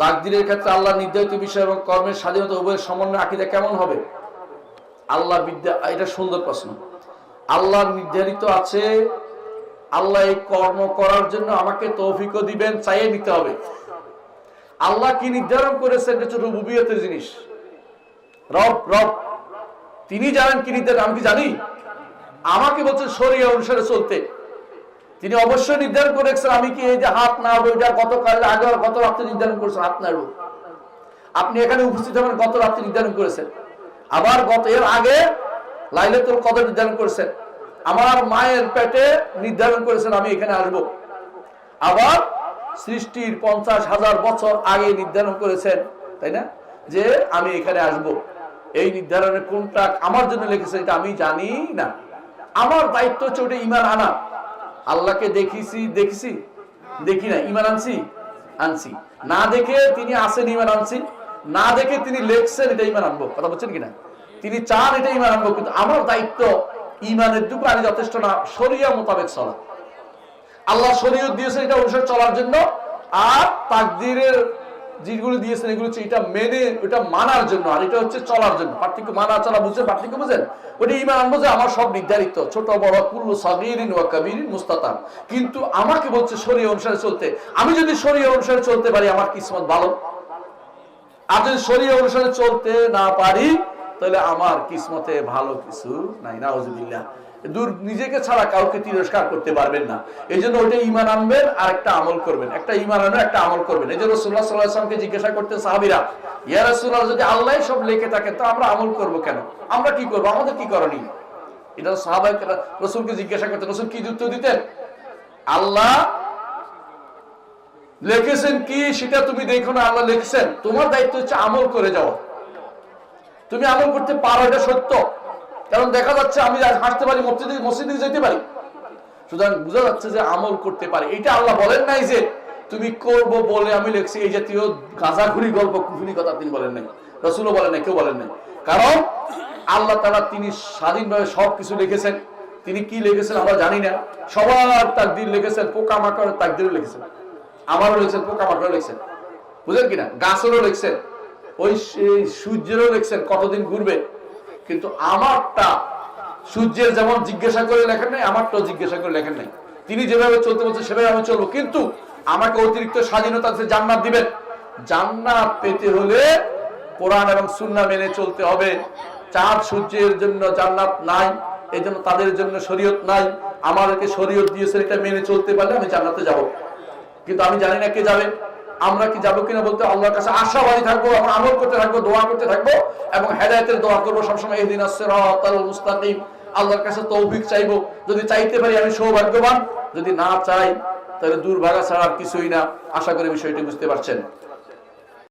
তাকদিরের ক্ষেত্রে আল্লাহ নির্ধারিত বিষয় এবং কর্মের স্বাধীনতা উভয়ের সমন্বয় আকিদা কেমন হবে? আল্লাহ বিদ্যা, এটা সুন্দর প্রশ্ন। আল্লাহ নির্ধারিত আছে, আল্লাহ এই কর্ম করার জন্য আমাকে তৌফিকও দিবেন, চাইয়ে নিতে হবে। আল্লাহ কি নির্ধারণ করেছেন? এটা হচ্ছে রুবুবিয়তের জিনিস। রব রব, তিনি জানেন কি নির্ধারণ, আমি কি জানি? আমাকে বলছেন শরীর অনুসারে চলতে। তিনি অবশ্যই নির্ধারণ করে রেখেছেন আমি কি এই যে হাত নাড়বো এটা গতকাল, আগে গত রাত্রে নির্ধারণ করেছেন, হাত নাড়বো আপনি এখানে উপস্থিত হবেন, গত রাত্রে নির্ধারণ করেছেন। আবার গত, এর আগে লাইলাতুল কদর নির্ধারণ করেছেন। আমার মায়ের পেটে নির্ধারণ করেছেন, আমি এখানে আসব। আবার সৃষ্টির পঞ্চাশ হাজার বছর আগে নির্ধারণ করেছেন, তাই না? যে আমি এখানে আসব। এই নির্ধারণের কোনটা আমার জন্য লিখেছে এটা আমি জানি না। আমার দায়িত্ব হচ্ছে ওটা ইমান আনা। আল্লাহকে দেখিছি, দেখছি? দেখি না ইমান আনছি? আনছি। না দেখে তিনি আসেন ইমান আনছি। না দেখে তিনি লেখছেন, এটা ইমান আনব। কথা বলছেন কিনা? তিনি চান এটা ইমান আনব, কিন্তু আমার দায়িত্ব ইমানের দুটো আমি যথেষ্ট না, শরিয়া মোতাবেক চলা। আল্লাহ শরীয়ত দিয়েছে এটা অনুসারে চলার জন্য, আর তাকদিরের যেগুলো দিয়েছেন, এগুলো হচ্ছে এটা মেনে ওটা মানার জন্য, আর এটা হচ্ছে চলার জন্য। পার্থক্য মানা, চলা বুঝছেন পার্থক্য বুঝেন ওটা ইমান আনব যে আমার সব নির্ধারিত, ছোট, বড়, কুল্লু, সাগিরিন ওয়া কাবিরিন মুস্তাতাম। কিন্তু আমাকে বলছে শরীয় অনুসারে চলতে। আমি যদি শরীয় অনুসারে চলতে পারি, আমার কিসমত ভালো। আর যদি শরীয় অনুসারে চলতে না পারি, তাহলে আমার কিসমতে ভালো কিছু নাই না নিজেকে ছাড়া কাউকে তিরস্কার করতে পারবেন না। এই জন্য ওইটা ইমান আনবেন আর একটা আমল করবেন। একটা ইমান আনবেন, একটা আমল করবেন। এই জন্য রসুল্লাহ সাল্লাহ আসলামকে জিজ্ঞাসা করতেন সাহাবিরা, ইয়া রসুল্লাহ যদি আল্লাহ সব লেখে থাকে, তো আমরা আমল করব কেন? আমরা কি করব? আমাদের কি করণীয় এটা সাহাবাই রসুলকে জিজ্ঞাসা করতেন, রসুল, কি যুক্ত দিতেন? আল্লাহ লিখেছেন কি সেটা তুমি দেখো না, আল্লাহ লিখেছেন। তোমার দায়িত্ব হচ্ছে আমল করে যাওয়া। তুমি আমল করতে পারো, এটা সত্য। কারণ দেখা যাচ্ছে আমি হাসতে পারি, মসজিদে মসজিদে যেতে পারি। সুতরাং বোঝা যাচ্ছে যে আমল করতে পারে। এটা আল্লাহ বলেন নাই যে তুমি করব বলে আমি লিখছি। এই জাতীয় গাঁজাখুরি গল্প কুফুরি কথা তিনি বলেন নাই। রসুলও বলেন নাই, কেউ বলেন নাই। কারণ আল্লাহ তারা তিনি স্বাধীনভাবে সব কিছু লিখেছেন। তিনি কি লিখেছেন আমরা জানি না। সবার তাকদির লিখেছেন পোকা মাকড়ের তাকদিরও লিখেছেন। আমারও লিখছেন পোকা মাকড়ও লিখছেন। বুঝলেন কিনা? গাছেরও লিখছেন। ওই সূর্যেরও লিখছেন কতদিন ঘুরবে। কিন্তু আমারটা সূর্যের যেমন জিজ্ঞাসা করে লেখেন নাই, আমারটাও জিজ্ঞাসা করে লেখেন নাই। তিনি যেভাবে চলতে বলছে সেভাবে আমি চলবো। কিন্তু আমাকে অতিরিক্ত স্বাধীনতা জান্নাত দিবেন। জান্নাত পেতে হলে কোরআন এবং সুন্না মেনে চলতে হবে। চাঁদ সূর্যের জন্য জান্নাত নাই এই জন্য তাদের জন্য শরীয়ত নাই। আমাদেরকে শরীয়ত দিয়েছে এটা মেনে চলতে পারলে আমি জান্নাতে যাব। কিন্তু আমি জানি না কে যাবে। আমরা কি যাব কিনা বলতে আল্লাহর কাছে আশাবাদী থাকব আমরা আমল করতে থাকব, দোয়া করতে থাকব, এবং হেদায়তের দোয়া করব সবসময় এই দিন মুস্তাকিম। আল্লাহর কাছে তৌফিক চাইব। যদি চাইতে পারি আমি সৌভাগ্যবান, যদি না চাই, তাহলে দুর্ভাগা ছাড়া কিছুই না। আশা করি বিষয়টি বুঝতে পারছেন।